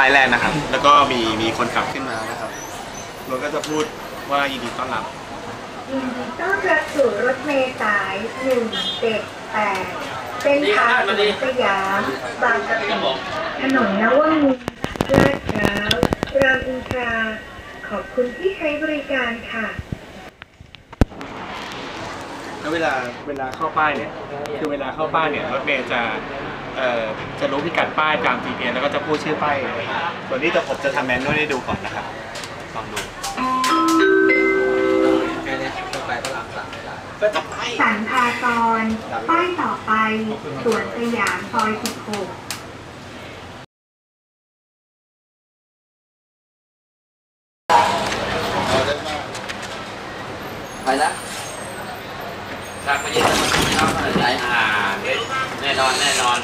ป้ายแรกนะครับ แล้วก็มีมีคนขับขึ้นมานะครับรถก็จะพูดว่ายินดีต้อนรับยินดีต้อนรับสู่รถเมล์สาย178เส้นทางสวนสยามบางกะปิถนนนวมินทร์ลาดพร้าวรามอินทรา ขอบคุณที่ใช้บริการค่ะแล้วเวลาเวลาเข้าป้ายเนี่ย คือเวลาเข้าป้ายเนี่ยรถเมล์จะเอ่อ จะรู้พิกัดป้ายตาม GPS แล้วก็จะพูดชื่อป้ายส่วนนี้จะผมจะทำแมนนวลให้ดูก่อนนะครับลองดูสันพากร ป้ายต่อไปสวนสยามซอย16ไปนะทางไปยืนไหนอ่าแน่ นอนแน่นอน